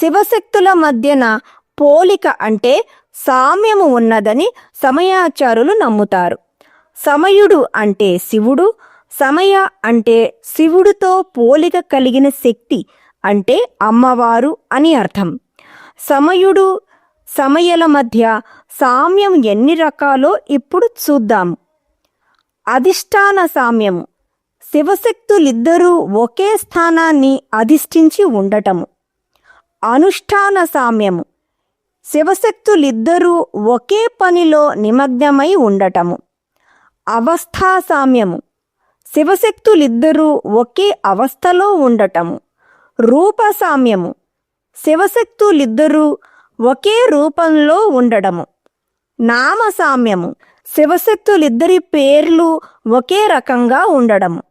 శివశక్తుల మధ్యన పోలిక అంటే సామ్యము ఉన్నదని సమయాచారులు నమ్ముతారు. సమయుడు అంటే శివుడు సమయ అంటే శివుడితో పోలిక కలిగిన శక్తి అంటే అమ్మవారు అని అర్థం. సమయుడు సమయల మధ్య సామ్యం ఎన్ని రకాలో ఇప్పుడు చూద్దాం అధిష్టాన సామ్యము. శివశక్తులిద్దరూ ఒకే స్థానాన్ని అధిష్ఠించి ఉండటము. అనుష్ఠాన సామ్యము. శివశక్తులిద్దరూ ఒకే పనిలో నిమగ్నమై ఉండటము. అవస్థా సామ్యము. శివశక్తులిద్దరూ ఒకే అవస్థలో ఉండటము. రూప సామ్యము. శివశక్తులిద్దరూ ఒకే రూపంలో ఉండడము. నామ సామ్యము. శివశక్తులిద్దరి పేర్లు ఒకే రకంగా ఉండడము.